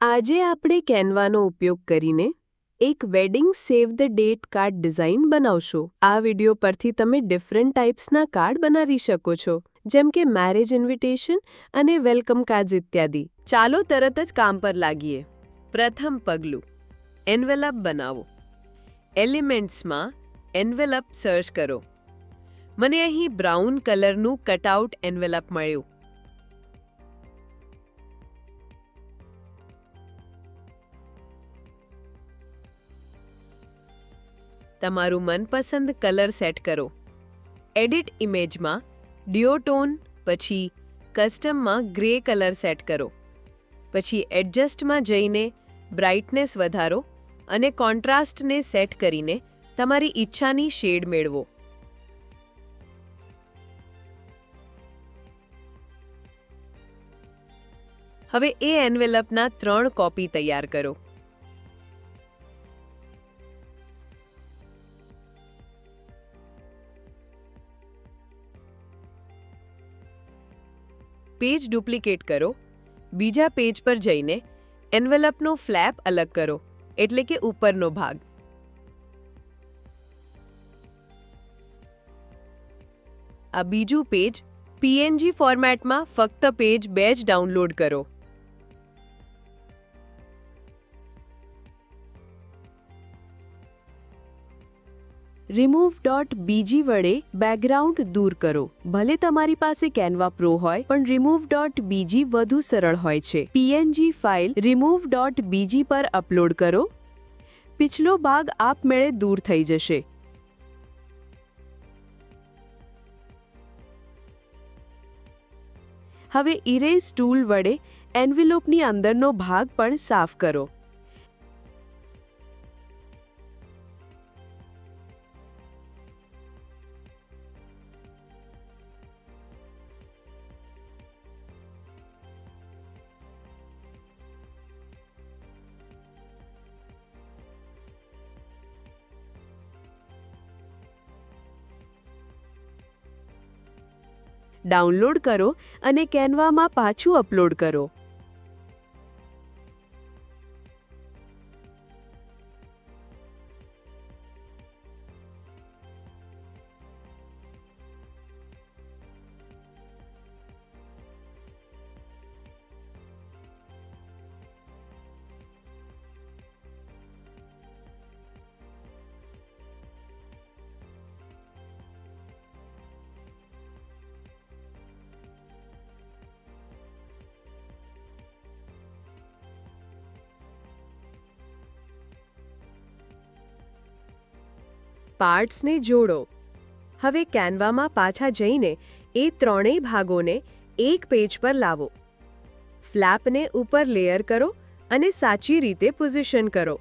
આજે આપણે કેનવાનો ઉપયોગ કરીને એક wedding save the date card design બનાવશો. આ વિડિયો પરથી તમે ડિફરન્ટ ટાઈપ્સના કાર્ડ બનાવી શકો છો, જેમ કે મેરેજ ઇન્વિટેશન અને વેલકમ કાર્ડ્સ ઇત્યાદિ. ચાલો તરત જ કામ પર લાગીએ. પ્રથમ પગલું, એન્વેલપ બનાવો. એલિમેન્ટ્સમાં એન્વેલપ સર્ચ કરો. મને અહીં બ્રાઉન કલરનું કટઆઉટ એન્વેલપ મળ્યું. તમારું મનપસંદ કલર સેટ કરો. એડિટ ઇમેજમાં ડિયોટોન, પછી કસ્ટમમાં ગ્રે કલર સેટ કરો. પછી એડજસ્ટમાં જઈને બ્રાઇટનેસ વધારો અને કોન્ટ્રાસ્ટને સેટ કરીને તમારી ઈચ્છાની શેડ મેળવો. હવે એ એન્વેલપના ત્રણ કોપી તૈયાર કરો. પેજ ડુપ્લિકેટ કરો, બીજા પેજ પર જઈને એન્વેલપનો ફ્લેપ અલગ કરો, એટલે કે ઉપરનો ભાગ. આ બીજું પેજ પીએનજી ફોર્મેટમાં ફક્ત પેજ બે જ ડાઉનલોડ કરો. રિમૂવ ડોટ બીજી વડે બેકગ્રાઉન્ડ દૂર કરો. ભલે તમારી પાસે કેનવા પ્રો હોય, પણ રિમૂવ ડોટ બીજી વધુ સરળ હોય છે. પીએનજી ફાઇલ રિમૂવ ડોટ બીજી પર અપલોડ કરો. પિછલો ભાગ આપમેળે દૂર થઈ જશે. હવે ઇરેઝ ટૂલ વડે એન્વિલોપની અંદરનો ભાગ પણ સાફ કરો. ડાઉનલોડ કરો અને કેનવામાં પાછું અપલોડ કરો. પાર્ટ્સને જોડો. હવે કેનવામાં પાછા જઈને એ ત્રણેય ભાગોને એક પેજ પર લાવો. ફ્લેપને ઉપર લેયર કરો અને સાચી રીતે પોઝિશન કરો.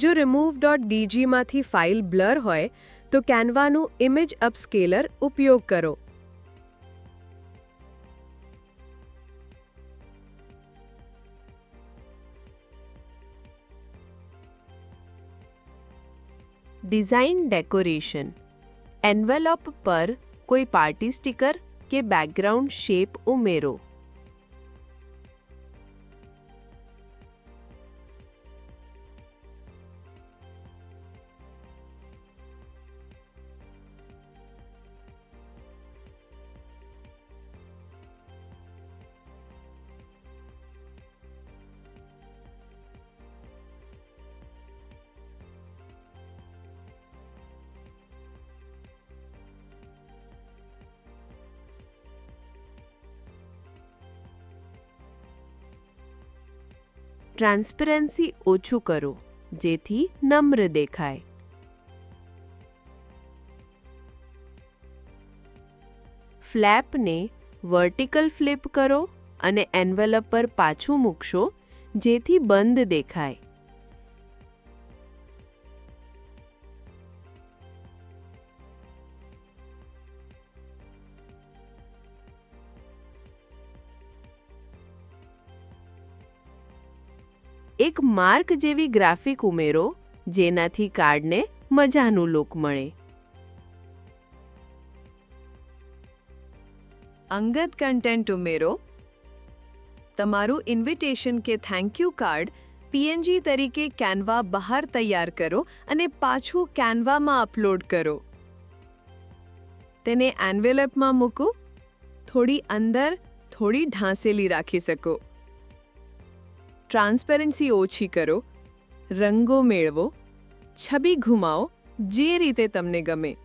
જો રિમૂવ ડોટ ડીજીમાંથી ફાઇલ બ્લર હોય, તો કેનવાનું ઇમેજ અપસ્કેલર ઉપયોગ કરો. ડિઝાઇન ડેકોરેશન એન્વેલોપ પર કોઈ પાર્ટી સ્ટીકર કે બેકગ્રાઉન્ડ શેપ ઉમેરો. ટ્રાન્સપરન્સી ઓછું કરો, જેથી નમ્ર દેખાય. ફ્લેપને વર્ટિકલ ફ્લિપ કરો અને એન્વેલપ પર પાછું મૂકશો, જેથી બંધ દેખાય. એક માર્ક જેવી ગ્રાફિક ઉમેરો જેનાથી કાર્ડને મજાનું લુક મળે. અંગત કન્ટેન્ટ ઉમેરો. તમારું ઇન્વિટેશન કે થેન્ક યુ કાર્ડ પીએનજી તરીકે કેનવા બહાર તૈયાર કરો અને પાછું કેનવામાં અપલોડ કરો. તેને એન્વેલપમાં મૂકો. થોડી અંદર થોડી ઢાંસેલી રાખી શકો. ટ્રાન્સપેરન્સી ઓછી કરો રંગો મેળવો છબી ઘુમાવો જે રીતે તમને ગમે.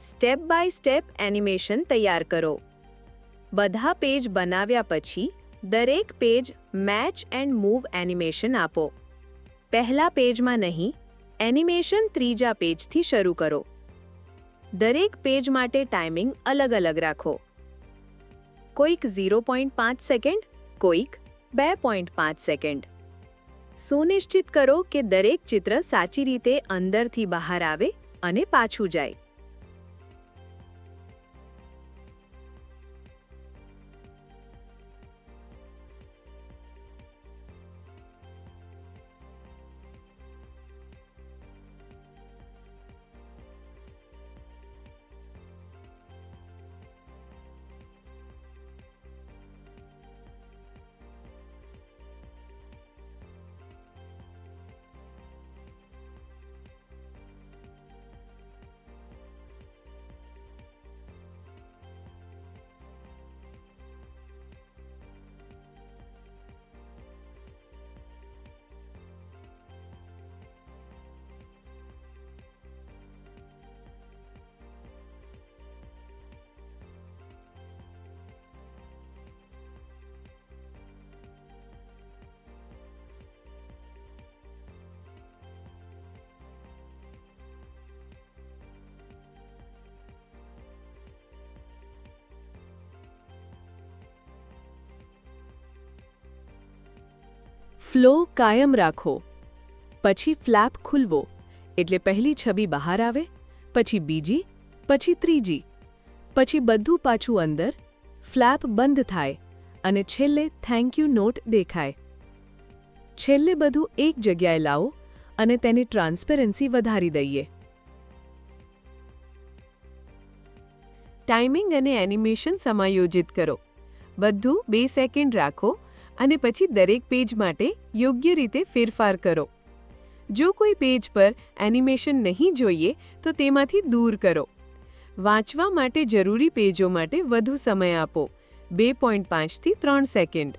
સ્ટેપ બાય સ્ટેપ એનિમેશન તૈયાર કરો. બધા પેજ બનાવ્યા પછી દરેક page match and move animation આપો. પહેલા પેજમાં નહીં, એનિમેશન ત્રીજા પેજથી શરૂ કરો. દરેક પેજ માટે ટાઈમિંગ અલગ અલગ રાખો. કોઈક ઝીરો પોઈન્ટ પાંચ સેકન્ડ, કોઈક બે પોઈન્ટ પાંચ સેકન્ડ. સુનિશ્ચિત કરો કે દરેક ચિત્ર સાચી રીતે અંદરથી બહાર આવે અને પાછું જાય. ફ્લો કાયમ રાખો. પછી ફ્લેપ ખુલવો. એટલે પહેલી છબી બહાર આવે, પછી બીજી, પછી ત્રીજી. પછી બધું પાછું અંદર, ફ્લેપ બંધ થાય અને છેલ્લે થેન્ક યુ નોટ દેખાય. છેલ્લે બધું એક જગ્યાએ લાવો અને તેની ટ્રાન્સપેરન્સી વધારી દઈએ. ટાઈમિંગ અને એનિમેશન સમાયોજિત કરો. બધું બે સેકન્ડ રાખો અને પછી દરેક પેજ માટે યોગ્ય રીતે ફેરફાર કરો. જો કોઈ પેજ પર એનિમેશન નહીં જોઈએ, તો તેમાંથી દૂર કરો. વાંચવા માટે જરૂરી પેજો માટે વધુ સમય આપો, બે પોઈન્ટ પાંચથી ત્રણ સેકન્ડ.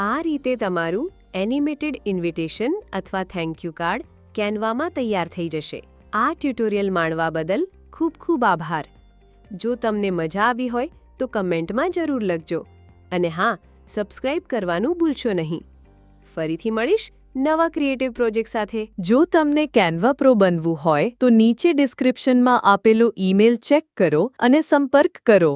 આ રીતે તમારું એનિમેટેડ ઇન્વિટેશન અથવા થેન્ક યુ કાર્ડ કેનવામાં તૈયાર થઈ જશે. આ ટ્યુટોરિયલ માણવા બદલ ખૂબ ખૂબ આભાર. જો તમને મજા આવી હોય, તો કમેન્ટમાં જરૂર લખજો. અને હા સબસ્ક્રાઇબ કરવાનું ભૂલશો નહીં. ફરીથી મળીશ નવા ક્રિએટિવ પ્રોજેક્ટ સાથે. જો તમને કેનવા પ્રો બનવું હોય, તો નીચે ડિસ્ક્રિપ્શનમાં આપેલો ઈમેલ ચેક કરો અને સંપર્ક કરો.